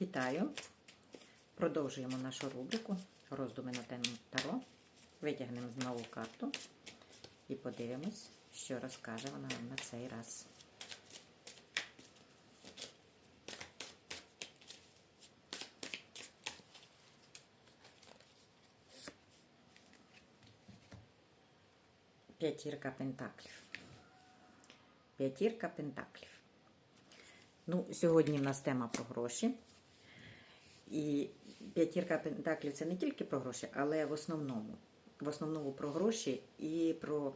Вітаю! Продовжуємо нашу рубрику роздуми на тему Таро. Витягнемо знову карту і подивимось, що розкаже вона нам на цей раз. П'ятірка пентаклів. П'ятірка пентаклів. Ну, сьогодні в нас тема про гроші. І п'ятірка пентаклів це не тільки про гроші, але в основному. В основному про гроші і про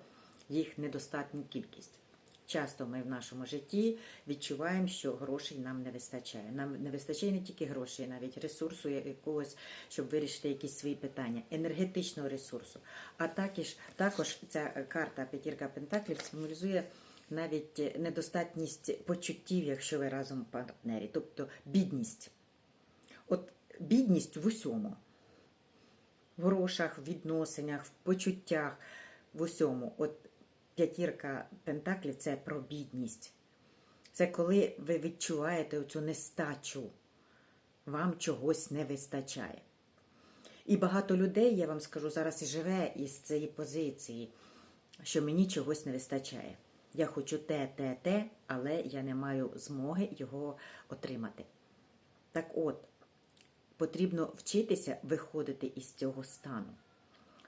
їх недостатню кількість. Часто ми в нашому житті відчуваємо, що грошей нам не вистачає. Нам не вистачає не тільки грошей, навіть ресурсу якогось, щоб вирішити якісь свої питання, енергетичного ресурсу. А також, також ця карта п'ятірка пентаклів символізує навіть недостатність почуттів, якщо ви разом партнері, тобто бідність. Бідність в усьому. В грошах, в відносинах, в почуттях, в усьому. От п'ятірка пентаклів це про бідність. Це коли ви відчуваєте оцю нестачу, вам чогось не вистачає. І багато людей, я вам скажу, зараз і живе із цієї позиції, що мені чогось не вистачає. Я хочу те, те, те, але я не маю змоги його отримати. Так от, потрібно вчитися виходити із цього стану.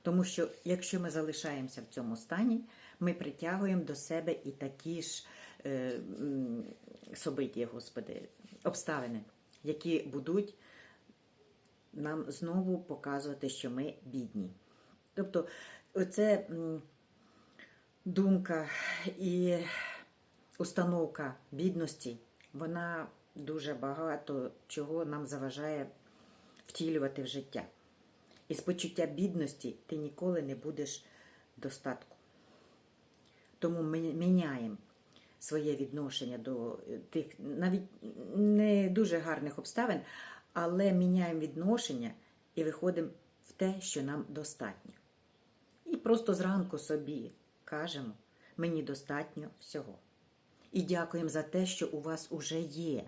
Тому що якщо ми залишаємося в цьому стані, ми притягуємо до себе і такі ж е, собиті, Господи, обставини, які будуть нам знову показувати, що ми бідні. Тобто, оце думка і установка бідності, вона дуже багато чого нам заважає втілювати в життя. І з почуття бідності ти ніколи не будеш достатку. Тому ми міняємо своє відношення до тих навіть не дуже гарних обставин, але міняємо відношення і виходимо в те, що нам достатньо. І просто зранку собі кажемо, мені достатньо всього. І дякуємо за те, що у вас уже є.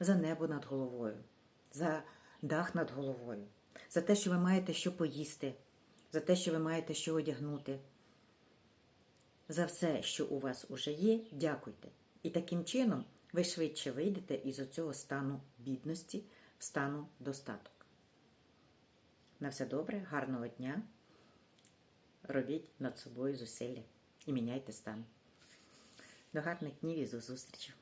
За небо над головою, за дах над головою, за те, що ви маєте що поїсти, за те, що ви маєте що одягнути. За все, що у вас уже є, дякуйте. І таким чином ви швидше вийдете із оцього стану бідності в стану достаток. На все добре, гарного дня. Робіть над собою зусилля і міняйте стан. До гарних днів і до зустрічі!